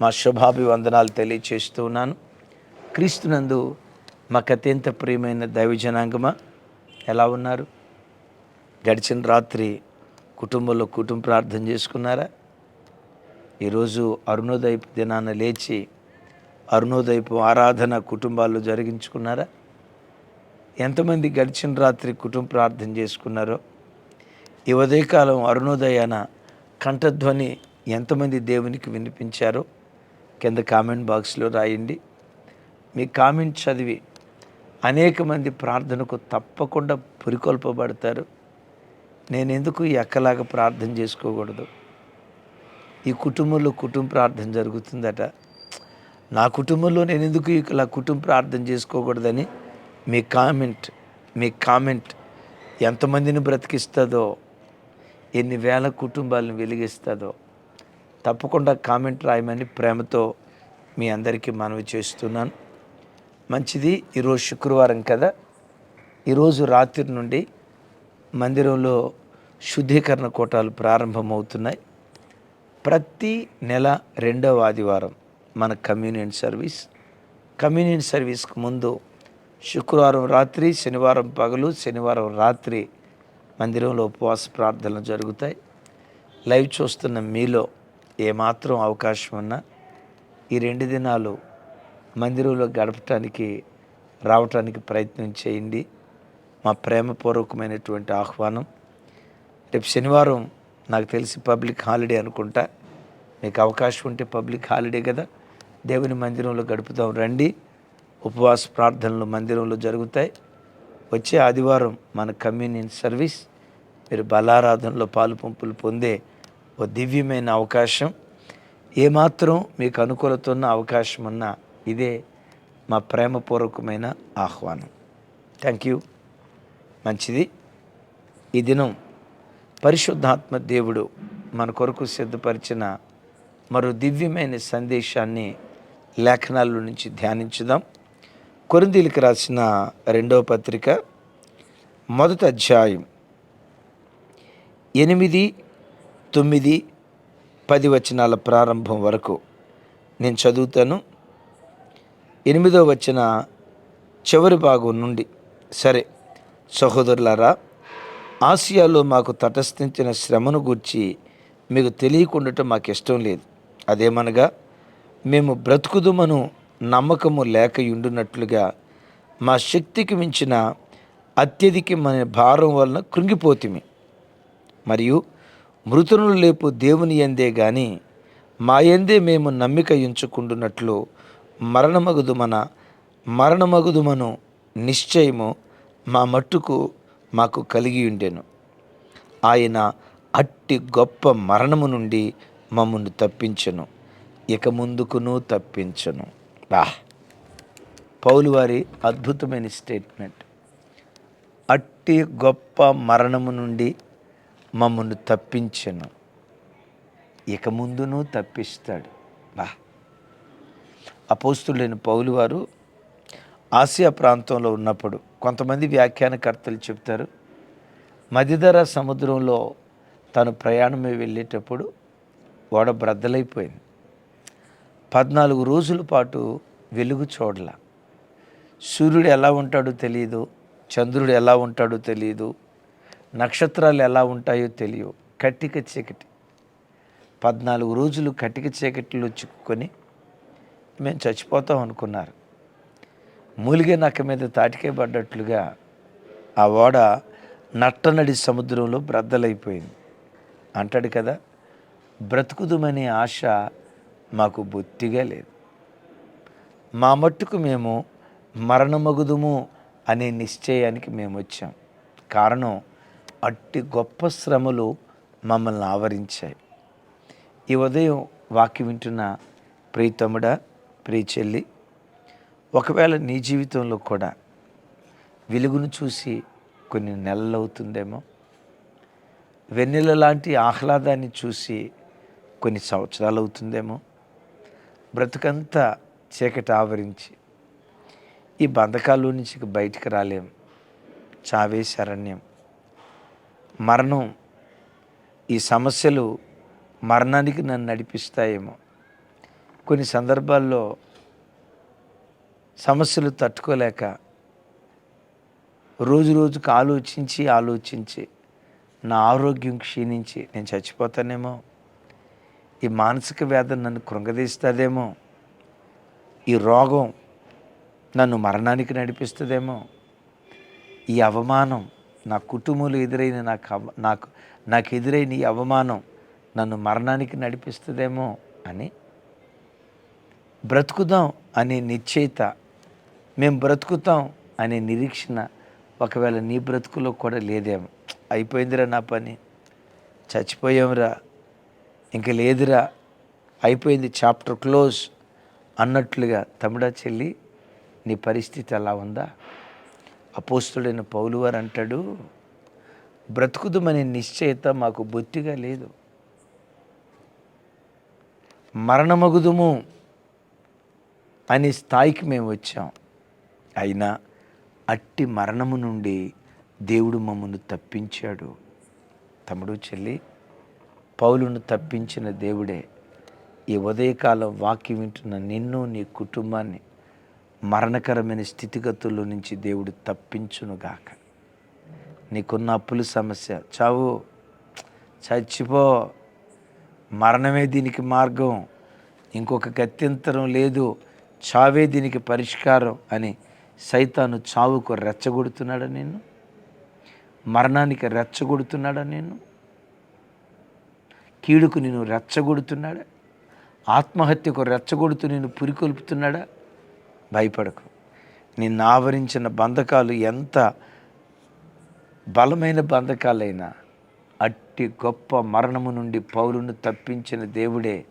మా శుభాభివందనాలు తెలియచేస్తూ ఉన్నాను. క్రీస్తునందు మాకు అత్యంత ప్రియమైన దైవజనాంగమా ఎలా ఉన్నారు? గడిచిన రాత్రి కుటుంబంలో కుటుంబ ప్రార్థన చేసుకున్నారా? ఈరోజు అరుణోదయపు దినాన లేచి అరుణోదయపు ఆరాధన కుటుంబాల్లో జరిగించుకున్నారా? ఎంతమంది గడిచిన రాత్రి కుటుంబ ప్రార్థన చేసుకున్నారో? ఈ ఉదయకాలం అరుణోదయాన కంఠధ్వని ఎంతమంది దేవునికి వినిపించారో? కింద కామెంట్ బాక్స్లో రాయండి. మీ కామెంట్ చదివి అనేక మంది ప్రార్థనకు తప్పకుండా పురికొల్పబడతారు. నేను ఎందుకు ఎక్కలాగా ప్రార్థన చేసుకోకూడదు? ఈ కుటుంబంలో కుటుంబ ప్రార్థన జరుగుతుందట. నా కుటుంబంలో నేను ఎందుకు ఇలా కుటుంబ ప్రార్థన చేసుకోకూడదని మీ కామెంట్ మీ కామెంట్ ఎంతమందిని బ్రతికిస్తుందో ఎన్ని వేల కుటుంబాలను వెలిగిస్తుందో తప్పకుండా కామెంట్ రాయమని ప్రేమతో మీ అందరికీ మనవి చేస్తున్నాను. మంచిది ఈరోజు శుక్రవారం కదా. ఈరోజు రాత్రి నుండి మందిరంలో శుద్ధీకరణ కోటాలు ప్రారంభమవుతున్నాయి. ప్రతి నెల రెండవ ఆదివారం మన కమ్యూనియన్ సర్వీస్. కమ్యూనియన్ సర్వీస్కు ముందు శుక్రవారం రాత్రి శనివారం పగలు శనివారం రాత్రి మందిరంలో ఉపవాస ప్రార్థనలు జరుగుతాయి. లైవ్ చూస్తున్న మీలో ఏమాత్రం అవకాశం ఉన్నా ఈ రెండు దినాలు మందిరంలో గడపటానికి రావటానికి ప్రయత్నం చేయండి. మా ప్రేమపూర్వకమైనటువంటి ఆహ్వానం. రేపు శనివారం నాకు తెలిసి పబ్లిక్ హాలిడే అనుకుంటా. మీకు అవకాశం ఉంటే పబ్లిక్ హాలిడే కదా. దేవుని మందిరంలో గడుపుతాం రండి. ఉపవాస ప్రార్థనలు మందిరంలో జరుగుతాయి. వచ్చే ఆదివారం మన కమ్యూనియన్ సర్వీస్. మీరు బలారాధనలో పాలు పంపులు పొందే ఓ దివ్యమైన అవకాశం. ఏమాత్రం మీకు అనుకూలత ఉన్న అవకాశం ఉన్న ఇదే మా ప్రేమపూర్వకమైన ఆహ్వానం. థ్యాంక్ యూ మంచిది. ఈ దినం పరిశుద్ధాత్మ దేవుడు మన కొరకు సిద్ధపరిచిన మరో దివ్యమైన సందేశాన్ని లేఖనాల నుంచి ధ్యానించుదాం. కొరిందీలకు రాసిన రెండవ పత్రిక మొదటి అధ్యాయం ఎనిమిది తొమ్మిది పది వచనాల ప్రారంభం వరకు నేను చదువుతాను. ఎనిమిదో వచ్చిన చివరి భాగం నుండి. సరే సహోదరులారా ఆసియాలో మాకు తటస్థించిన శ్రమను గూర్చి మీకు తెలియకుండటం మాకు ఇష్టం లేదు. అదేమనగా మేము బ్రతుకుదుమను నమ్మకము లేక ఉండునట్లుగా మా శక్తికి మించిన అత్యధికమైన భారం వలన కృంగిపోతిమి. మరియు మృతులను లేపు దేవుని ఎందే గాని మా ఎందే మేము నమ్మిక ఉంచుకుంటున్నట్లు మరణమగుదుమన మరణమగుదుమను నిశ్చయము మా మట్టుకు మాకు కలిగి ఉండెను ఆయన అట్టి గొప్ప మరణము నుండి మమ్మల్ని తప్పించను ఇక ముందుకును తప్పించను. బా పౌలు వారి అద్భుతమైన స్టేట్మెంట్. అట్టి గొప్ప మరణము నుండి మమ్మల్ని తప్పించను. ఇక ముందును తప్పిస్తాడు. బా. అపోస్తులైన పౌలు వారు ఆసియా ప్రాంతంలో ఉన్నప్పుడు కొంతమంది వ్యాఖ్యానకర్తలు చెప్తారు మధ్యధర సముద్రంలో తను ప్రయాణమే వెళ్ళేటప్పుడు ఓడ బ్రద్దలైపోయింది. పద్నాలుగు రోజుల పాటు వెలుగు చూడలా. సూర్యుడు ఎలా ఉంటాడో తెలియదు చంద్రుడు ఎలా ఉంటాడో తెలియదు నక్షత్రాలు ఎలా ఉంటాయో తెలియవు. కట్టిక చీకటి. పద్నాలుగు రోజులు కట్టిక చీకటిలో చిక్కుకొని మేము చచ్చిపోతాం అనుకున్నారు. మూలిగే నక్క మీద తాటికే పడ్డట్లుగా ఆ ఓడ నట్టనడి సముద్రంలో బ్రద్దలైపోయింది. అంటాడు కదా బ్రతుకుదుమనే ఆశ మాకు బొత్తిగా లేదు. మా మట్టుకు మేము మరణమగుదుము అనే నిశ్చయానికి మేము వచ్చాం కారణం అట్టి గొప్ప శ్రమలు మమ్మల్ని ఆవరించాయి. ఈ ఉదయం వాక్యం వింటున్న ప్రీతముడా ప్రియ చెల్లి ఒకవేళ నీ జీవితంలో కూడా వెలుగును చూసి కొన్ని నెలలు అవుతుందేమో? వెన్నెల లాంటి ఆహ్లాదాన్ని చూసి కొన్ని సంవత్సరాలు అవుతుందేమో? బ్రతుకంతా చీకటి ఆవరించి ఈ బంధకాల నుంచి బయటికి రాలేం. చావే శరణ్యం. మరణం ఈ సమస్యలు మరణానికి నన్ను నడిపిస్తాయేమో. కొన్ని సందర్భాల్లో సమస్యలు తట్టుకోలేక రోజు రోజుకు ఆలోచించి ఆలోచించి నా ఆరోగ్యం క్షీణించి నేను చచ్చిపోతానేమో. ఈ మానసిక వేదన నన్ను కృంగదీస్తుందేమో. ఈ రోగం నన్ను మరణానికి నడిపిస్తుందేమో. ఈ అవమానం నా కుటుంబంలో ఎదురైన నాకు అవ- నాకు నాకు ఎదురైన ఈ అవమానం నన్ను మరణానికి నడిపిస్తుందేమో అని బ్రతుకుదాం అనే నిశ్చయిత మేము బ్రతుకుతాం అనే నిరీక్షణ ఒకవేళ నీ బ్రతుకులో కూడా లేదేమో. అయిపోయిందిరా నా పని. చచ్చిపోయాంరా. ఇంక లేదురా. అయిపోయింది చాప్టర్ క్లోజ్ అన్నట్లుగా తమిడా చెల్లి నీ పరిస్థితి అలా ఉందా? అపోస్తుడైన పౌలు వారు అంటాడు బ్రతుకుదమనే నిశ్చయిత మాకు బొత్తిగా లేదు. మరణమగుదుము అనే స్థాయికి మేము వచ్చాం. అయినా అట్టి మరణము నుండి దేవుడు మమ్మను తప్పించాడు. తమ్ముడు చెల్లి పౌలును తప్పించిన దేవుడే ఈ ఉదయకాలం వాక్యం వింటున్న నిన్ను నీ కుటుంబాన్ని మరణకరమైన స్థితిగతుల్లో నుంచి దేవుడు తప్పించునుగాక. నీకున్న అప్పుల సమస్య చావు చచ్చిపో మరణమే దీనికి మార్గం ఇంకొక గత్యంతరం లేదు చావే దీనికి పరిష్కారం అని సైతాను చావుకు రెచ్చగొడుతున్నాడా నేను మరణానికి రెచ్చగొడుతున్నాడా నేను కీడుకు నేను రెచ్చగొడుతున్నాడా? ఆత్మహత్యకు రెచ్చగొడుతూ నేను పురికొల్పుతున్నాడా? భయపడకు. నిన్ను ఆవరించిన బంధకాలు ఎంత బలమైన బంధకాలైనా అట్టి గొప్ప మరణము నుండి పౌలును తప్పించిన దేవుడే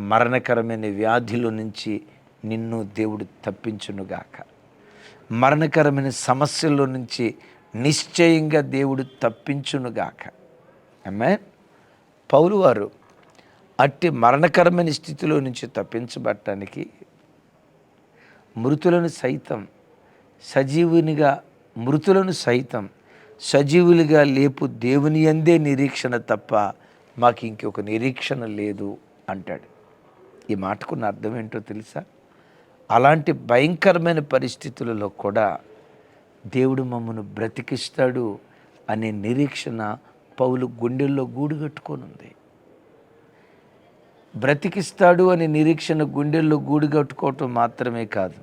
మరణకరమైన వ్యాధిలో నుంచి నిన్ను దేవుడు తప్పించునుగాక. మరణకరమైన సమస్యల్లో నుంచి నిశ్చయంగా దేవుడు తప్పించునుగాక. ఆమె పౌలు వారు అట్టి మరణకరమైన స్థితిలో నుంచి తప్పించబడటానికి మృతులను సైతం సజీవునిగా మృతులను సైతం సజీవులుగా లేపు దేవుని అందే నిరీక్షణ తప్ప మాకు ఇంకొక నిరీక్షణ లేదు అంటాడు. ఈ మాటకున్న అర్థం ఏంటో తెలుసా? అలాంటి భయంకరమైన పరిస్థితులలో కూడా దేవుడు మమ్మను బ్రతికిస్తాడు అనే నిరీక్షణ పౌలు గుండెల్లో గూడు కట్టుకొని ఉంది. బ్రతికిస్తాడు అనే నిరీక్షణ గుండెల్లో గూడు కట్టుకోవటం మాత్రమే కాదు.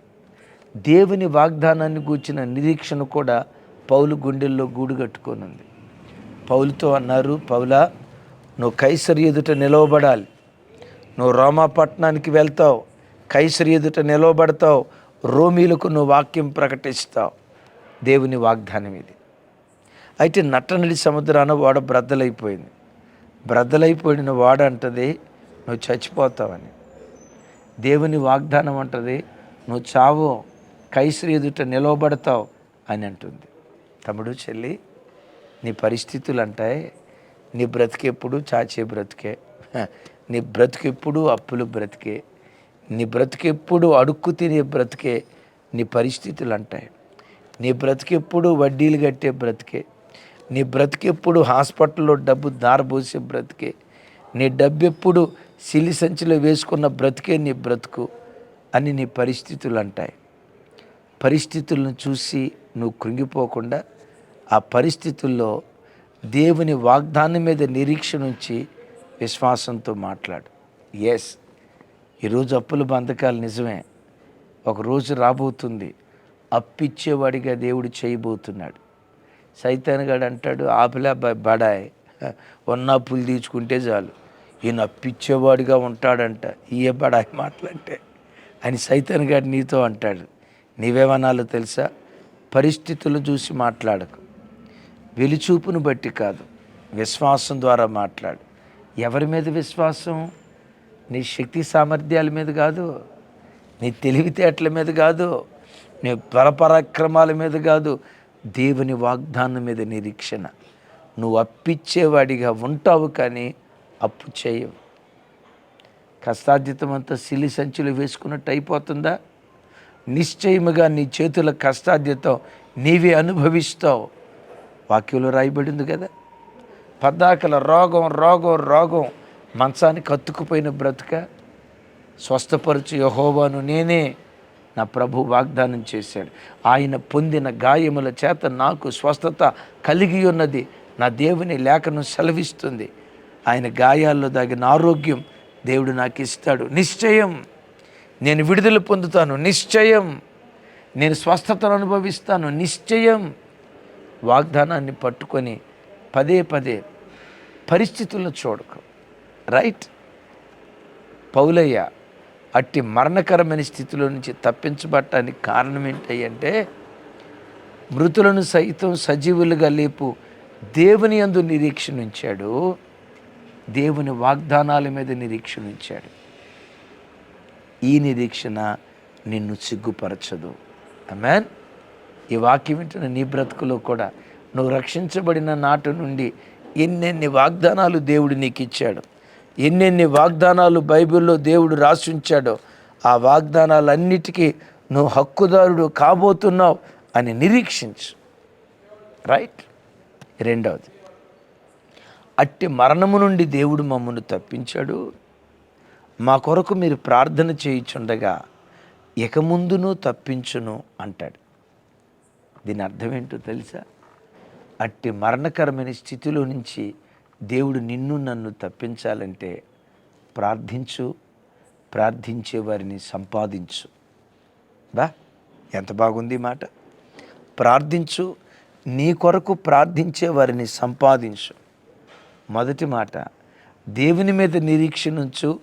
దేవుని వాగ్దానాన్ని గూర్చిన నిరీక్షణ కూడా పౌలు గుండెల్లో గూడు పౌలుతో అన్నారు పౌలా నువ్వు కైసరి ఎదుట నిలవబడాలి. నువ్వు రోమాపట్నానికి వెళ్తావు. కైసరి ఎదుట నిలవబడతావు. రోమీలకు నువ్వు వాక్యం ప్రకటిస్తావు. దేవుని వాగ్దానం ఇది. అయితే నట్టనడి సముద్రాన వాడ బ్రద్దలైపోయింది. బ్రద్దలైపోయిన వాడ అంటది నువ్వు చచ్చిపోతావని. దేవుని వాగ్దానం అంటది నువ్వు చావో కైసరి ఎదుట నిలవబడతావు అని అంటుంది. తమ్ముడు చెల్లి నీ పరిస్థితులు అంటాయి నీ బ్రతికెప్పుడు చాచే బ్రతికే. నీ బ్రతికెప్పుడు అప్పులు బ్రతికే. నీ బ్రతికెప్పుడు అడుక్కు తినే బ్రతికే. నీ పరిస్థితులు అంటాయి నీ బ్రతికెప్పుడు వడ్డీలు కట్టే బ్రతికే. నీ బ్రతికెప్పుడు హాస్పిటల్లో డబ్బు దారబోసే బ్రతికే. నీ డబ్బు ఎప్పుడు సిలి సంచిలో వేసుకున్న బ్రతికే నీ బ్రతుకు అని నీ పరిస్థితులు అంటాయి. పరిస్థితులను చూసి నువ్వు కృంగిపోకుండా ఆ పరిస్థితుల్లో దేవుని వాగ్దానం మీద నిరీక్ష నుంచి విశ్వాసంతో మాట్లాడు. ఎస్ ఈరోజు అప్పుల బంధకాలు నిజమే. ఒక రోజు రాబోతుంది. అప్పిచ్చేవాడిగా దేవుడు చేయబోతున్నాడు. సైతాన్గాడు అంటాడు ఆపిలా బడాయ్. ఉన్న అప్పులు తీర్చుకుంటే చాలు. ఈయన అప్పిచ్చేవాడిగా ఉంటాడంట. ఈయ బడాయి మాటలంటే. అని సైతన్ గారు నీతో అంటాడు. నీవేమనాలో తెలుసా? పరిస్థితులు చూసి మాట్లాడకు. వెలిచూపును బట్టి కాదు. విశ్వాసం ద్వారా మాట్లాడు. ఎవరి మీద విశ్వాసం? నీ శక్తి సామర్థ్యాల మీద కాదు. నీ తెలివితేటల మీద కాదు. నీ పరపరాక్రమాల మీద కాదు. దేవుని వాగ్దానం మీద నిరీక్షణ. నువ్వు అప్పిచ్చేవాడిగా ఉంటావు కానీ అప్పు చేయవు. కష్టార్జితం అంతా సిలి సంచులు వేసుకున్నట్టు అయిపోతుందా? నిశ్చయముగా నీ చేతుల కష్టార్జితం నీవే అనుభవిస్తావు. వాక్యంలో రాయబడింది కదా? పద్దాకల రోగం రోగం రోగం మంచానికి కత్తుకుపోయిన బ్రతుక. స్వస్థపరచు యహోవాను నేనే నా ప్రభు వాగ్దానం చేశాడు. ఆయన పొందిన గాయముల చేత నాకు స్వస్థత కలిగి ఉన్నది. నా దేవుని లేఖను సెలవిస్తుంది. ఆయన గాయాల్లో దాగిన ఆరోగ్యం దేవుడు నాకు ఇస్తాడు. నిశ్చయం. నేను విడుదల పొందుతాను. నిశ్చయం. నేను స్వస్థతను అనుభవిస్తాను. నిశ్చయం. వాగ్దానాన్ని పట్టుకొని పదే పదే పరిస్థితులను చూడకు. రైట్? పౌలయ్య అట్టి మరణకరమైన స్థితిలో నుంచి తప్పించబట్టడానికి కారణం ఏంటంటే మృతులను సైతం సజీవులుగా లేపు దేవుని యందు నిరీక్షణ ఉంచాడు దేవుని వాగ్దానాల మీద నిరీక్షణించాడు. ఈ నిరీక్షణ నిన్ను సిగ్గుపరచదు. అమెన్ ఈ వాక్యం వింటున్న నీ బ్రతుకులో కూడా నువ్వు రక్షించబడిన నాటి నుండి ఎన్నెన్ని వాగ్దానాలు దేవుడు నీకు ఇచ్చాడు ఎన్నెన్ని వాగ్దానాలు బైబిల్లో దేవుడు రాసి ఉంచాడో ఆ వాగ్దానాలన్నిటికీ నువ్వు హక్కుదారుడు కాబోతున్నావు అని నిరీక్షించు. రైట్ రెండవది అట్టి మరణము నుండి దేవుడు మమ్మల్ని తప్పించాడు. మా కొరకు మీరు ప్రార్థన చేయుచుండగా ఇక ముందును తప్పించును అంటాడు. దీని అర్థం ఏంటో తెలుసా? అట్టి మరణకరమైన స్థితిలో నుంచి దేవుడు నిన్ను నన్ను తప్పించాలంటే ప్రార్థించు ప్రార్థించే వారిని సంపాదించు. బా ఎంత బాగుంది మాట. ప్రార్థించు నీ కొరకు ప్రార్థించే వారిని సంపాదించు. మొదటి మాట దేవుని మీద నిరీక్షణించు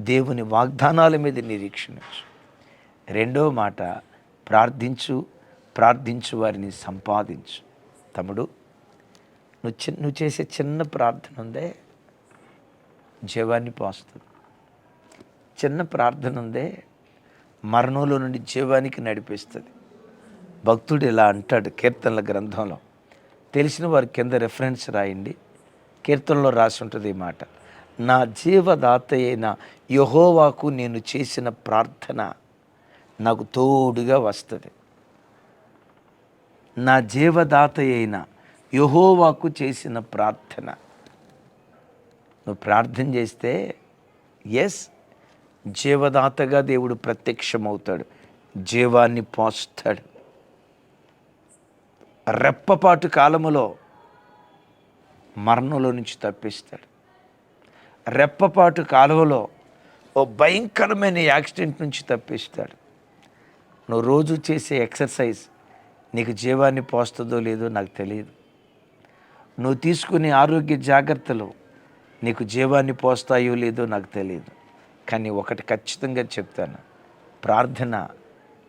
దేవుని వాగ్దానాల మీద నిరీక్షణించు రెండో మాట ప్రార్థించు ప్రార్థించు వారిని సంపాదించు. తమ్ముడు నువ్వు చిన్న నువ్వు చేసే చిన్న ప్రార్థన ఉందే జీవాన్ని పోస్తుంది. చిన్న ప్రార్థన ఉందే మరణంలో నుండి జీవానికి నడిపిస్తుంది. భక్తుడు ఇలా అంటాడు కీర్తనల గ్రంథంలో. తెలిసిన వారి కింద రెఫరెన్స్ రాయండి. కీర్తనలో రాసి ఉంటుంది ఈ మాట. నా జీవదాత అయిన యహోవాకు నేను చేసిన ప్రార్థన నాకు తోడుగా వస్తుంది. నా జీవదాత అయిన యహోవాకు చేసిన ప్రార్థన. నువ్వు ప్రార్థన చేస్తే ఎస్ జీవదాతగా దేవుడు ప్రత్యక్షమవుతాడు. జీవాన్ని పోస్తాడు. రెప్పపాటు కాలములో మరణంలో నుంచి తప్పిస్తాడు. రెప్పపాటు కాలువలో ఓ భయంకరమైన యాక్సిడెంట్ నుంచి తప్పిస్తాడు. నువ్వు రోజు చేసే ఎక్సర్సైజ్ నీకు జీవాన్ని పోస్తుందో లేదో నాకు తెలియదు. నువ్వు తీసుకునే ఆరోగ్య జాగ్రత్తలు నీకు జీవాన్ని పోస్తాయో లేదో నాకు తెలియదు. కానీ ఒకటి ఖచ్చితంగా చెప్తాను. ప్రార్థన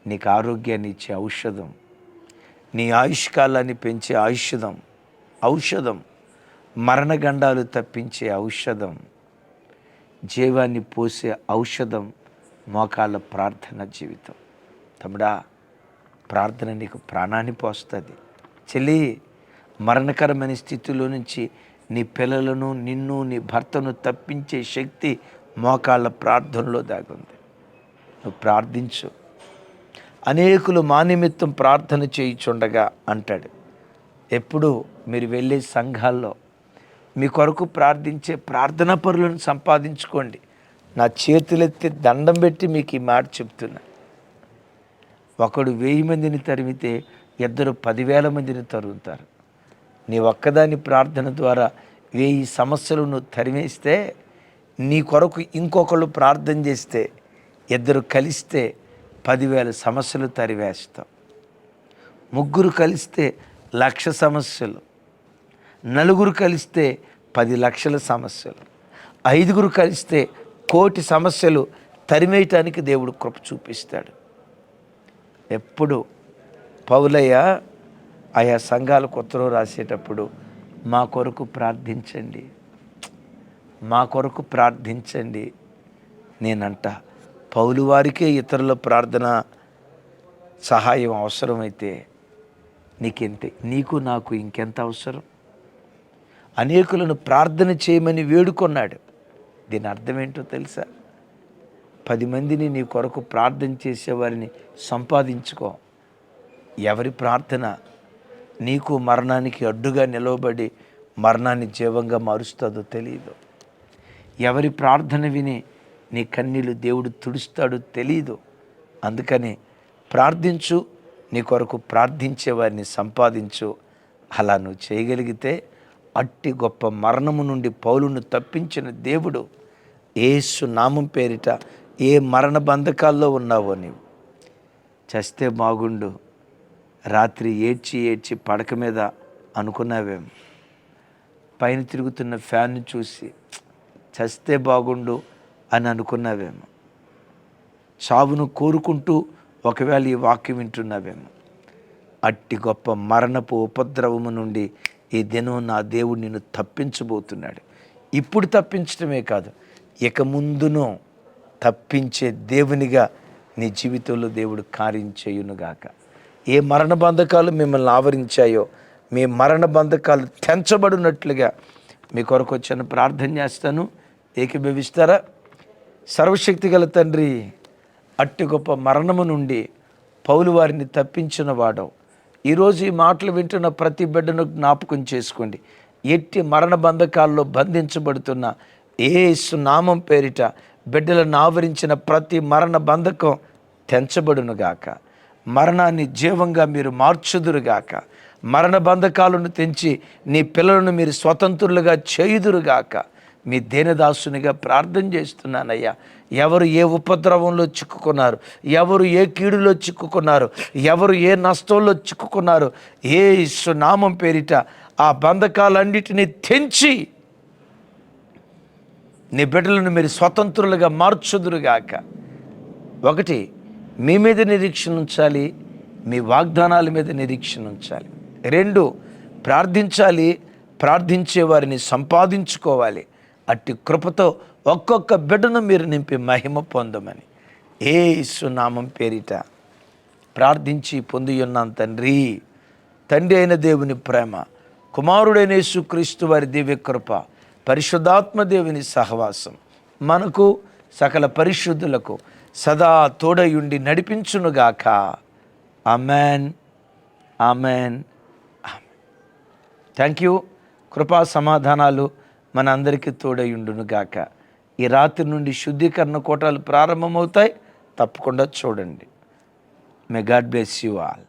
నీకు ఆరోగ్యాన్ని ఇచ్చే ఔషధం. నీ ఆయుష్కాలాన్ని పెంచే ఔషధం. ఔషధం. మరణగండాలు తప్పించే ఔషధం జీవాన్ని పోసే ఔషధం మోకాళ్ళ ప్రార్థన జీవితం. తమ్ముడా ప్రార్థన నీకు ప్రాణాన్ని పోస్తుంది. చెల్లి మరణకరమైన స్థితిలో నుంచి నీ పిల్లలను నిన్ను నీ భర్తను తప్పించే శక్తి మోకాళ్ళ ప్రార్థనలో దాగుంది. నువ్వు ప్రార్థించు. అనేకులు మా నిమిత్తం ప్రార్థన చేయుచుండగా అంటాడు. ఎప్పుడు మీరు వెళ్ళే సంఘాల్లో మీ కొరకు ప్రార్థించే ప్రార్థనా పరులను సంపాదించుకోండి. నా చేతులెత్తి దండం పెట్టి మీకు ఈ మాట చెప్తున్నా. ఒకడు వెయ్యి మందిని తరిమితే ఇద్దరు పదివేల మందిని తరుగుతారు నీ ఒక్కదాని ప్రార్థన ద్వారా వెయ్యి సమస్యలను తరిమేస్తే నీ కొరకు ఇంకొకళ్ళు ప్రార్థన చేస్తే ఇద్దరు కలిస్తే పదివేల సమస్యలు తరివేస్తాం. ముగ్గురు కలిస్తే లక్ష సమస్యలు నలుగురు కలిస్తే పది లక్షల సమస్యలు. ఐదుగురు కలిస్తే కోటి సమస్యలు తరిమేయటానికి దేవుడు కృప చూపిస్తాడు. ఎప్పుడు పౌలయ్య ఆయా సంఘాలకు ఉత్తరం రాసేటప్పుడు మా కొరకు ప్రార్థించండి. మా కొరకు ప్రార్థించండి. నేనంట పౌలు వారికే ఇతరుల ప్రార్థన సహాయం అవసరమైతే నీకెంతే నీకు నాకు ఇంకెంత అవసరం? అనేకులను ప్రార్థన చేయమని వేడుకొన్నాడు. దీని అర్థం ఏంటో తెలుసా? పది మందిని నీ కొరకు ప్రార్థన చేసేవారిని సంపాదించుకో. ఎవరి ప్రార్థన? నీకు మరణానికి అడ్డుగా నిలవబడి మరణాన్ని జీవంగా మారుస్తుందో తెలియదు ఎవరి ప్రార్థన విని నీ కన్నీళ్ళు దేవుడు తుడుస్తాడో తెలియదు అందుకని ప్రార్థించు నీ కొరకు ప్రార్థించే వారిని సంపాదించు. అలా నువ్వు చేయగలిగితే అట్టి గొప్ప మరణము నుండి పౌలును తప్పించిన దేవుడు ఏసు నామం పేరిట ఏ మరణ బంధకాల్లో ఉన్నావో నీవు? చస్తే బాగుండు. రాత్రి ఏడ్చి ఏడ్చి పడక మీద అనుకున్నావేమో పైన తిరుగుతున్న ఫ్యాన్ను చూసి చస్తే బాగుండు అని అనుకున్నావేమో చావును కోరుకుంటూ ఒకవేళ ఈ వాక్యం వింటున్నావేమో అట్టి గొప్ప మరణపు ఉపద్రవము నుండి ఈ దినం నా దేవుడు నిన్ను తప్పించబోతున్నాడు. ఇప్పుడు తప్పించడమే కాదు ఇక ముందును తప్పించే దేవునిగా నీ జీవితంలో దేవుడు కార్యం చేయునుగాక. ఏ మరణ బంధకాలు మిమ్మల్ని ఆవరించాయో మీ మరణ బంధకాలు తెంచబడినట్లుగా మీ కొరకు వచ్చాను ప్రార్థన చేస్తాను. ఏకీభవిస్తారా? సర్వశక్తి గల తండ్రి అట్టి గొప్ప మరణము నుండి పౌలు వారిని తప్పించిన వాడవు. ఈరోజు ఈ మాటలు వింటున్న ప్రతి బిడ్డను జ్ఞాపకం చేసుకోండి. ఎట్టి మరణ బంధకాల్లో బంధించబడుతున్న ఏసు నామం పేరిట బిడ్డలను ఆవరించిన ప్రతి మరణ బంధకం తెంచబడునుగాక. మరణాన్ని జీవంగా మీరు మార్చుదురుగాక. మరణ బంధకాలను తెంచి నీ పిల్లలను మీరు స్వతంత్రులుగా చేయుదురుగాక. మీ దేనదాసునిగా ప్రార్థన చేస్తున్నానయ్యా. ఎవరు ఏ ఉపద్రవంలో చిక్కుకున్నారు ఎవరు ఏ కీడులో చిక్కుకున్నారు ఎవరు ఏ నష్టంలో చిక్కుకున్నారు ఏ సునామం పేరిట ఆ బంధకాలన్నిటినీ తెంచి నీ బిడ్డలను మీరు స్వతంత్రులుగా మార్చుదురుగాక. ఒకటి మీ మీద నిరీక్షణ ఉంచాలి మీ వాగ్దానాల మీద నిరీక్షణ ఉంచాలి. రెండు ప్రార్థించాలి ప్రార్థించే వారిని సంపాదించుకోవాలి. అట్టి కృపతో ఒక్కొక్క బిడ్డను మీరు నింపి మహిమ పొందమని. ఏ నామం పేరిట ప్రార్థించి పొందియున్నాను తండ్రి. తండ్రి అయిన దేవుని ప్రేమ కుమారుడైన యేసుక్రీస్తు వారి దివ్య కృప పరిశుద్ధాత్మ దేవుని సహవాసం మనకు సకల పరిశుద్ధులకు సదా తోడయుండి నడిపించునుగాక. Amen amen. థ్యాంక్ యూ కృపా సమాధానాలు మన అందరికీ తోడయుండును గాక. ఈ రాత్రి నుండి శుద్ధీకరణ కోటాలు ప్రారంభమవుతాయి. తప్పకుండా చూడండి. May god bless you all